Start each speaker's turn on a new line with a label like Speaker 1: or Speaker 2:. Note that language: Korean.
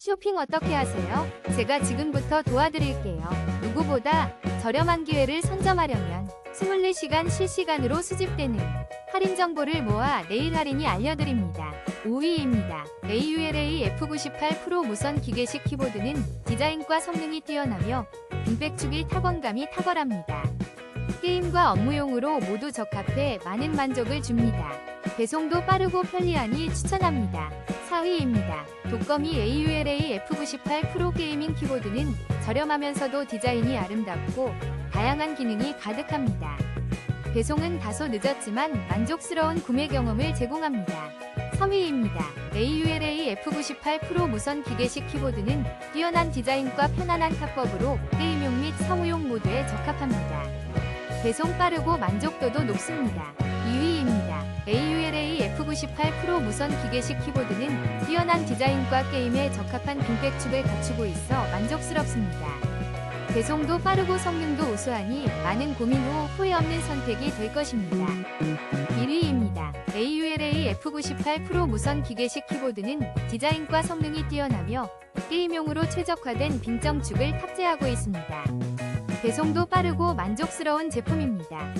Speaker 1: 쇼핑 어떻게 하세요? 제가 지금부터 도와드릴게요. 누구보다 저렴한 기회를 선점하려면 24시간 실시간으로 수집되는 할인 정보를 모아 내일 할인이 알려드립니다. 5위입니다. AULA F98 프로 무선 기계식 키보드는 디자인과 성능이 뛰어나며 빈백축이 타건감이 탁월합니다. 게임과 업무용으로 모두 적합해 많은 만족을 줍니다. 배송도 빠르고 편리하니 추천합니다. 4위입니다. 독거미 AULA F98 프로 게이밍 키보드는 저렴하면서도 디자인이 아름답고 다양한 기능이 가득합니다. 배송은 다소 늦었지만 만족스러운 구매 경험을 제공합니다. 3위입니다. AULA F98 프로 무선 기계식 키보드는 뛰어난 디자인과 편안한 탑법으로 게임용 및 사무용 모두에 적합합니다. 배송 빠르고 만족도도 높습니다. 2위입니다. AULA F98 프로 무선 기계식 키보드는 뛰어난 디자인과 게임에 적합한 빈백축을 갖추고 있어 만족스럽습니다. 배송도 빠르고 성능도 우수하니 많은 고민 후 후회 없는 선택이 될 것입니다. 1위입니다. AULA F98 프로 무선 기계식 키보드는 디자인과 성능이 뛰어나며 게임용으로 최적화된 빈정축을 탑재하고 있습니다. 배송도 빠르고 만족스러운 제품입니다.